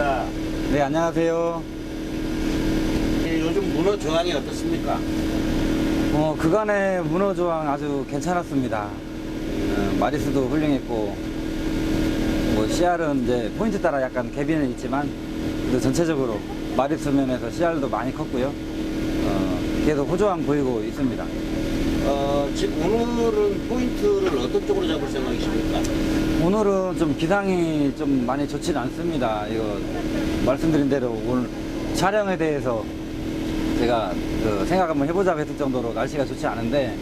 오랜만입니다. 네, 안녕하세요. 예, 요즘 문어 저항이 어떻습니까? 어, 그간의 문어 조항 아주 괜찮았습니다. 어, 마리수도 훌륭했고, 뭐, CR은 이제 포인트 따라 약간 개비는 있지만, 전체적으로 마리수 면에서 CR도 많이 컸고요. 어, 계속 호조항 보이고 있습니다. 어, 지금 오늘은 포인트를 어떤 쪽으로 잡을 생각이십니까? 오늘은 좀 기상이 좀 많이 좋지는 않습니다. 이거 말씀드린 대로 오늘 촬영에 대해서 제가 그 생각 한번 해보자고 했을 정도로 날씨가 좋지 않은데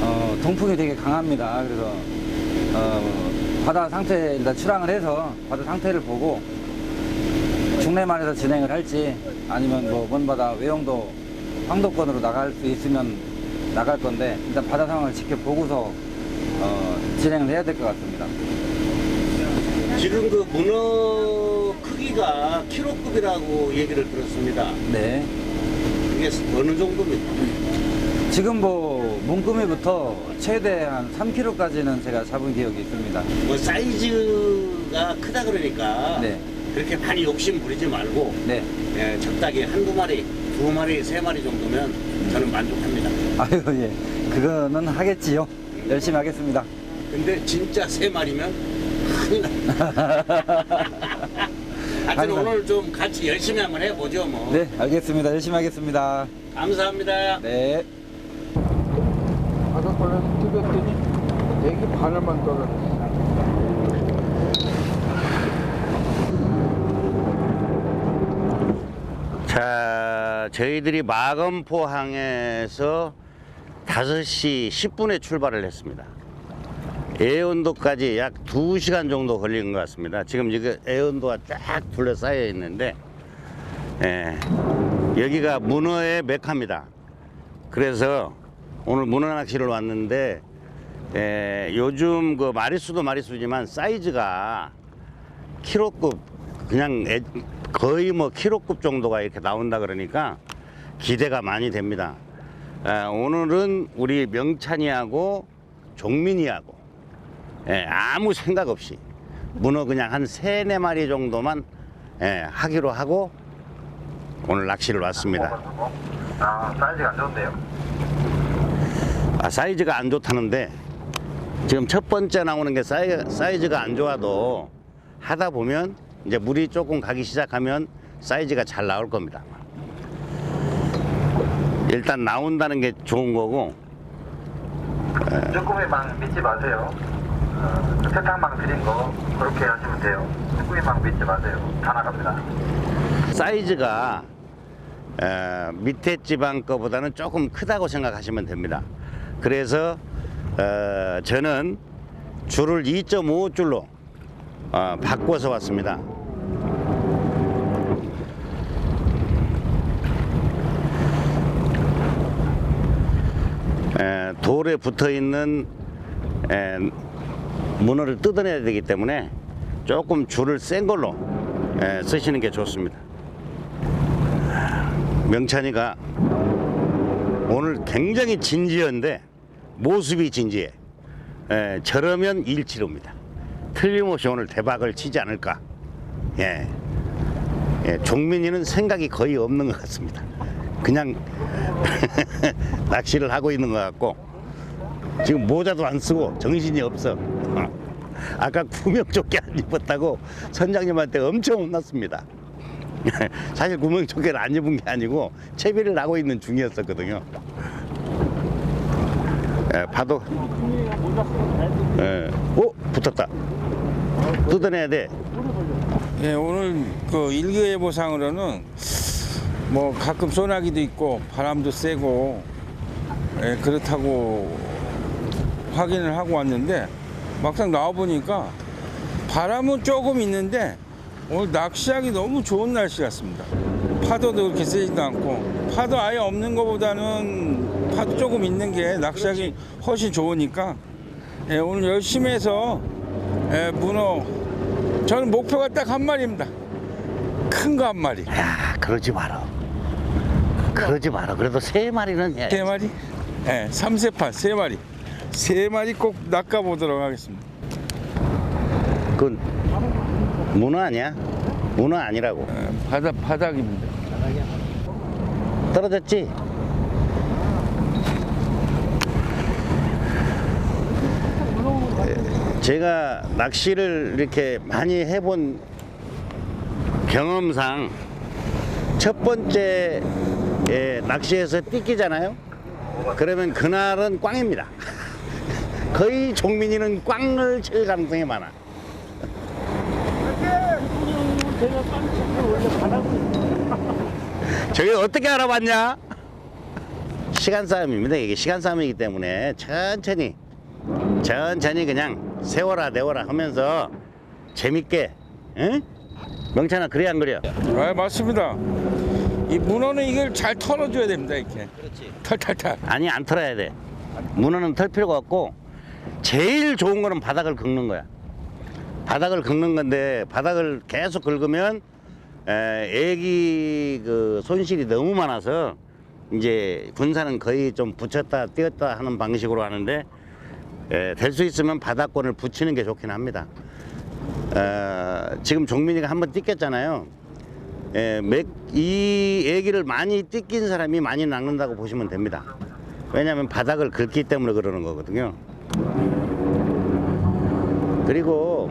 어, 동풍이 되게 강합니다. 그래서 어, 바다 상태 일단 출항을 해서 바다 상태를 보고 중내만에서 진행을 할지 아니면 뭐 먼바다 외영도 황도권으로 나갈 수 있으면 나갈 건데 일단 바다 상황을 지켜보고서 어, 진행을 해야 될 것 같습니다. 지금 그 문어 크기가 키로급이라고 얘기를 들었습니다. 네. 이게 어느 정도입니까? 지금 뭐 문구미부터 최대 한 3kg까지는 제가 잡은 기억이 있습니다. 뭐 사이즈가 크다 그러니까 네. 그렇게 많이 욕심 부리지 말고 네. 예, 적당히 한두 마리, 두 마리, 세 마리 정도면 저는 만족합니다. 아유 예. 그거는 하겠지요. 열심히 하겠습니다. 근데 진짜 세 마리면 큰일 납니다. 하여튼. 오늘 좀 같이 열심히 한번 해보죠 뭐. 네, 알겠습니다. 열심히 하겠습니다. 감사합니다. 네. 바닷벌레 뜯었더니 애기 바늘만 떨어졌어. 자, 저희들이 마건포항에서 5시 10분에 출발을 했습니다. 애온도까지 약 2시간 정도 걸린 것 같습니다. 지금 이거 애온도가 쫙 둘러싸여 있는데, 예, 여기가 문어의 메카입니다. 그래서 오늘 문어 낚시를 왔는데, 예, 요즘 그 마리수도 마리수지만 사이즈가 키로급 그냥 애- 거의 뭐 키로급 정도가 이렇게 나온다 그러니까 기대가 많이 됩니다. 아, 오늘은 우리 명찬이하고 종민이하고 예, 아무 생각 없이 문어 그냥 한 세네 마리 정도만 예, 하기로 하고 오늘 낚시를 왔습니다. 아, 사이즈가 안 좋은데요? 아, 사이즈가 안 좋다는데 지금 첫 번째 나오는 게 사이, 사이즈가 안 좋아도 하다 보면 이제 물이 조금 가기 시작하면 사이즈가 잘 나올 겁니다. 일단 나온다는 게 좋은 거고 쭈꾸미망 믿지 마세요. 어, 그 세탁망 드린 거 그렇게 하시면 돼요. 쭈꾸미망 믿지 마세요. 다 나갑니다. 사이즈가 에, 밑에 지방 거보다는 조금 크다고 생각하시면 됩니다. 그래서 어, 저는 줄을 2.5줄로 어, 바꿔서 왔습니다. 에, 돌에 붙어 있는 에, 문어를 뜯어내야 되기 때문에 조금 줄을 센 걸로 에, 쓰시는 게 좋습니다. 명찬이가 오늘 굉장히 진지한데 모습이 진지해. 에, 저러면 일치로입니다. 틀림없이 오늘 대박을 치지 않을까. 예. 예, 종민이는 생각이 거의 없는 것 같습니다. 그냥 낚시를 하고 있는 것 같고 지금 모자도 안 쓰고 정신이 없어. 어. 아까 구명조끼 안 입었다고 선장님한테 엄청 혼났습니다. 사실 구명조끼를 안 입은 게 아니고 채비를 하고 있는 중이었었거든요. 예, 파도. 예. 오 붙었다. 뜯어내야 돼. 예, 오늘 그 일기예보상으로는 뭐 가끔 소나기도 있고 바람도 세고 예, 그렇다고 확인을 하고 왔는데 막상 나와 보니까 바람은 조금 있는데 오늘 낚시하기 너무 좋은 날씨 같습니다. 파도도 그렇게 세지도 않고 파도 아예 없는 것보다는 파도 조금 있는 게 낚시하기 훨씬 좋으니까 예, 오늘 열심히 해서 예, 문어 저는 목표가 딱 한 마리입니다. 큰 거 한 마리. 야 그러지 마라. 그러지 마라. 그래도 세 마리는 해. 세 마리? 네, 삼세판 세 마리. 세 마리 꼭 낚아보도록 하겠습니다. 그 문어 아니야? 문어 아니라고. 예, 바닥 바닥입니다. 떨어졌지? 제가 낚시를 이렇게 많이 해본 경험상 첫 번째 에, 낚시에서 띠끼잖아요. 그러면 그날은 꽝입니다. 거의 종민이는 꽝을 칠 가능성이 많아. 저게 어떻게 알아봤냐? 시간 싸움입니다. 이게 시간 싸움이기 때문에 천천히 천천히 그냥 세워라 내워라 하면서 재밌게 응? 명찬아 그래 안 그래? 아 맞습니다. 이 문어는 이걸 잘 털어줘야 됩니다 이렇게. 그렇지. 탈탈탈. 아니 안 털어야 돼. 문어는 털 필요가 없고 제일 좋은 거는 바닥을 긁는 거야. 바닥을 긁는 건데 바닥을 계속 긁으면 에, 애기 그 손실이 너무 많아서 이제 군사는 거의 좀 붙였다 띄었다 하는 방식으로 하는데 될 수 있으면 바닥권을 붙이는 게 좋긴 합니다. 어, 지금 종민이가 한번 띠꼈잖아요. 예, 맥, 이 애기를 많이 띠낀 사람이 많이 낚는다고 보시면 됩니다. 왜냐하면 바닥을 긁기 때문에 그러는 거거든요. 그리고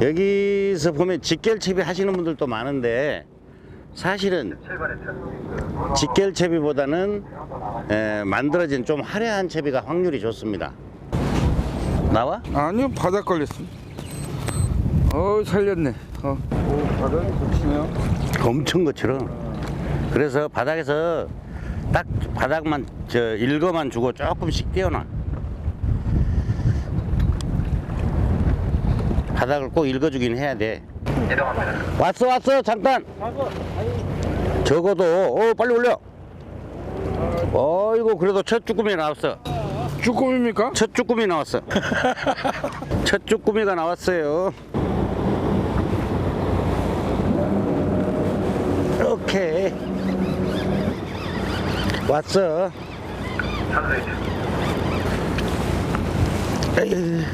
여기서 보면 직결채비 하시는 분들도 많은데 사실은 7번에 차. 직결채비보다는 에, 만들어진 좀 화려한 채비가 확률이 좋습니다. 나와? 아니요 바닥 걸렸습니다. 어 살렸네. 어. 오 바닥이 좋시네요. 엄청 것처럼. 그래서 바닥에서 딱 바닥만 저 일거만 주고 조금씩 띄워놔. 바닥을 꼭 읽어주긴 해야 돼. 이동합니다. 왔어 왔어 잠깐. 적어도 어 빨리 올려. 어이구 그래도 첫 쭈꾸미 나왔어. 쭈꾸미입니까? 첫 쭈꾸미 나왔어. 첫 쭈꾸미가 나왔어요. 이렇게 왔어. 에이,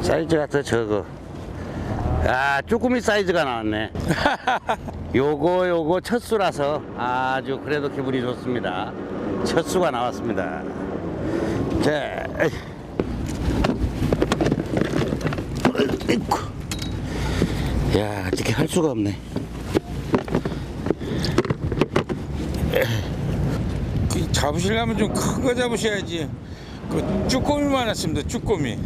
사이즈가 더 적어. 아, 쭈꾸미 사이즈가 나왔네. 요거 요거 첫 수라서 아주 그래도 기분이 좋습니다. 첫 수가 나왔습니다. 자, 에이. 어이구. 야, 어떻게 할 수가 없네. 그 잡으시려면 좀 큰 거 잡으셔야지. 그 쭈꾸미만 왔습니다. 쭈꾸미.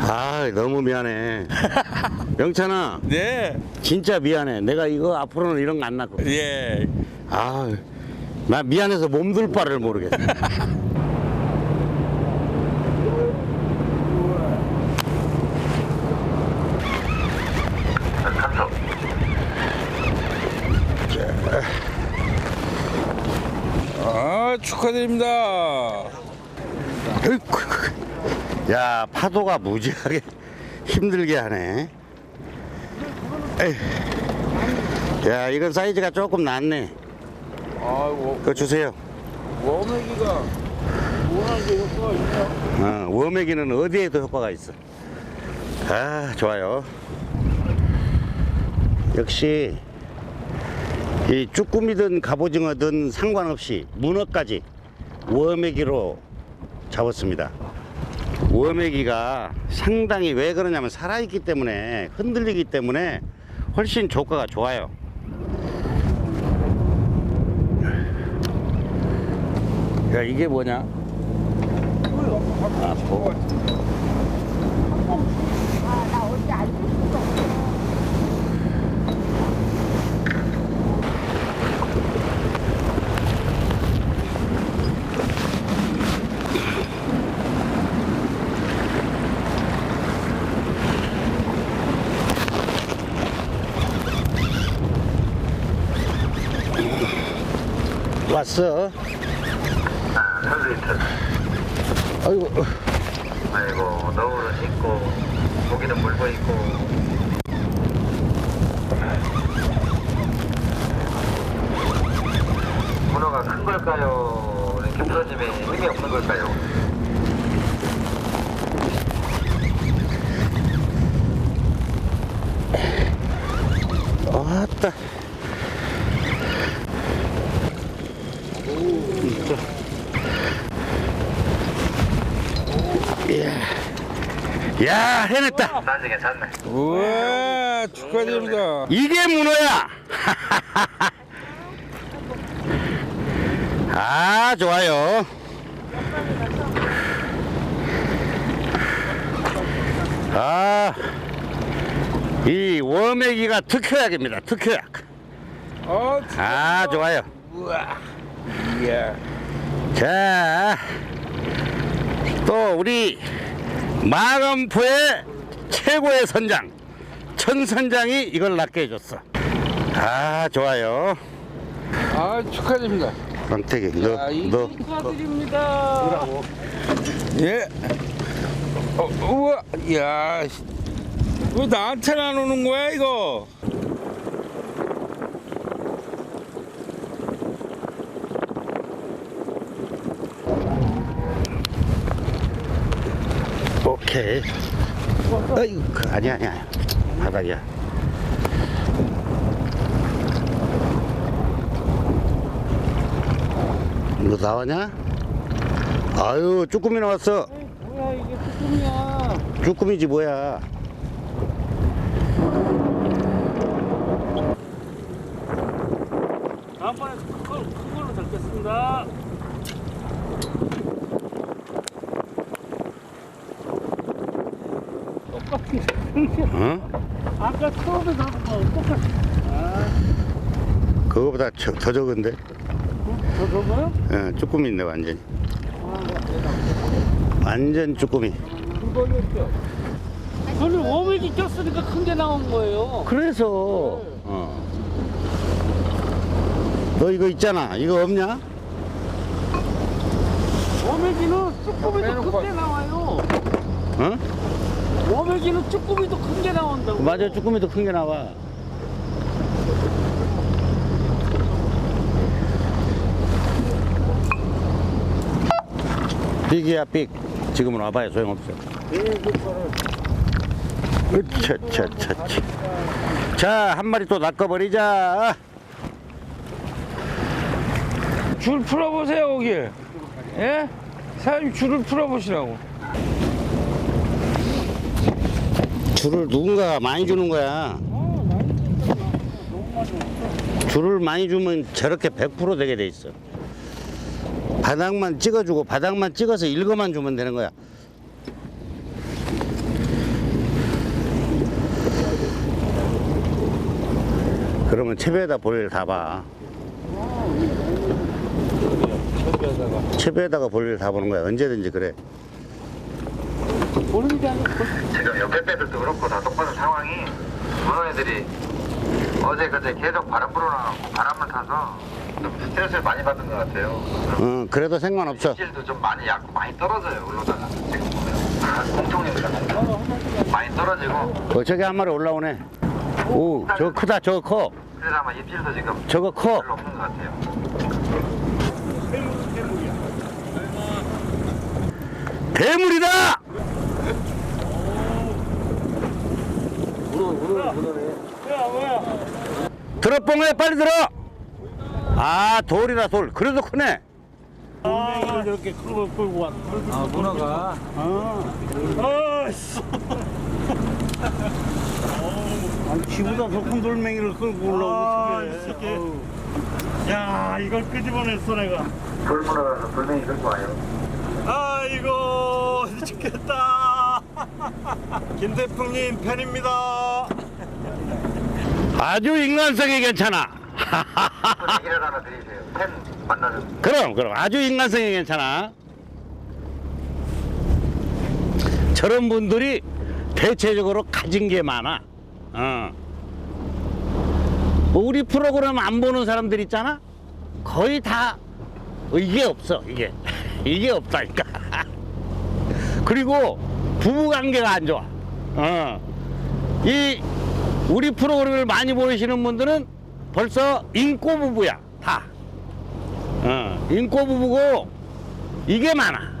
아, 너무 미안해. 영찬아, 네. 진짜 미안해. 내가 이거 앞으로는 이런 거 안 낳고. 예. 아, 나 미안해서 몸둘 바를 모르겠어. 감소. 아 축하드립니다. 어이구, 야, 파도가 무지하게 힘들게 하네. 에이. 야, 이건 사이즈가 조금 낮네. 아이고 그거 주세요. 워메기가 원하게 효과가 있네요. 어, 웜에기는 어디에도 효과가 있어. 아, 좋아요. 역시 이 쭈꾸미든 갑오징어든 상관없이 문어까지 웜에기로 잡았습니다. 웜에기가 상당히 왜 그러냐면 살아있기 때문에 흔들리기 때문에 훨씬 조과가 좋아요. 야 이게 뭐냐? 아, 뭐. 왔어. 아, 이틀. 아이고. 아이고, 너울은 있고, 고기는 물고 있고. 문어가 큰 걸까요? 이렇게 풀어짐에 의미 없는 걸까요? 야 해냈다. 사이즈 괜찮네. 우와 축하드립니다. 이게 문어야. 아 좋아요. 아, 이 워메기가 특효약입니다. 특효약. 어, 아 좋아요. 우와. 이야. 자, 또 우리 마감포의 최고의 선장 천 선장이 이걸 낚게 해줬어. 아 좋아요. 아 축하드립니다. 광택이 야, 너이 너. 축하드립니다. 예. 어, 우와, 야, 씨. 왜 나한테는 안 오는 거야 이거? 오케이. 어이구, 그, 아니야, 아니야. 바닥이야. 너 나왔냐? 아유, 쭈꾸미 나왔어. 뭐야 이게 쭈꾸미야 쭈꾸미지 뭐야. 다음번에 큰, 걸- 큰 걸로 잡겠습니다 어? 아까 처음에 잡은 거 똑같아 그거보다 저, 더 적은데? 저 저거요? 어, 쭈꾸미인데, 완전히. 완전 쭈꾸미. 저는 워메기 꼈으니까 큰 게 나온 거예요 그래서, 어. 너 이거 있잖아. 이거 없냐? 워메기는 쭈꾸미도 큰게 나와요 어? 워메기는 쭈꾸미도 큰 게 나온다고 맞아, 쭈꾸미도 큰 게 나와. 삑이야, 삑. 지금은 와봐야 소용없어. 으차차차차. 자, 한 마리 또 낚아버리자. 줄 풀어보세요 거기. 예? 사장님 줄을 풀어보시라고. 줄을 누군가 많이 주는 거야. 줄을 많이 주면 저렇게 100% 되게 돼 있어. 바닥만 찍어주고 바닥만 찍어서 읽어만 주면 되는 거야. 그러면 채배에다 볼일 다 봐. 채배에다가 볼일 다 보는 거야. 언제든지 그래. 보는 게 아니고 그렇고 다 똑같은 상황이 문어 애들이 어제 그제 계속 바람 불어나고 바람을 타서 좀 스트레스를 많이 받은 것 같아요. 어, 그래도 상관없어. 입질도 좀 많이 약고 많이 떨어져요 올라다가 지금 보면 공통입니다. 공통. 많이 떨어지고 어, 저기 한 마리 올라오네. 오, 저거 크다, 저거 커. 그래서 아마 입질도 지금 저거 커. 별로 없는 것 같아요. 대물이다! 들어, 뽕해, 빨리 들어! 아, 돌이다, 돌. 그래도 크네. 저렇게 큰걸 끌고 왔 아, 문어가. 아씨 아니 지보다 더 큰 돌멩이를 끌고 올라오고 싶게 야 이걸 끄집어냈어 내가 돌문어라서 돌멩이 들고 와요. 아이고 죽겠다 김대풍님 팬입니다 아주 인간성이 괜찮아. 얘기를 하나 드리세요. 팬 만나는 그럼, 그럼. 아주 인간성이 괜찮아. 저런 분들이 대체적으로 가진 게 많아. 어. 뭐 우리 프로그램 안 보는 사람들 있잖아? 거의 다 이게 없어, 이게. 이게 없다니까. 그리고 부부 관계가 안 좋아. 어. 이 우리 프로그램을 많이 보시는 분들은 벌써 인꼬 부부야, 다. 어, 인꼬 부부고 이게 많아.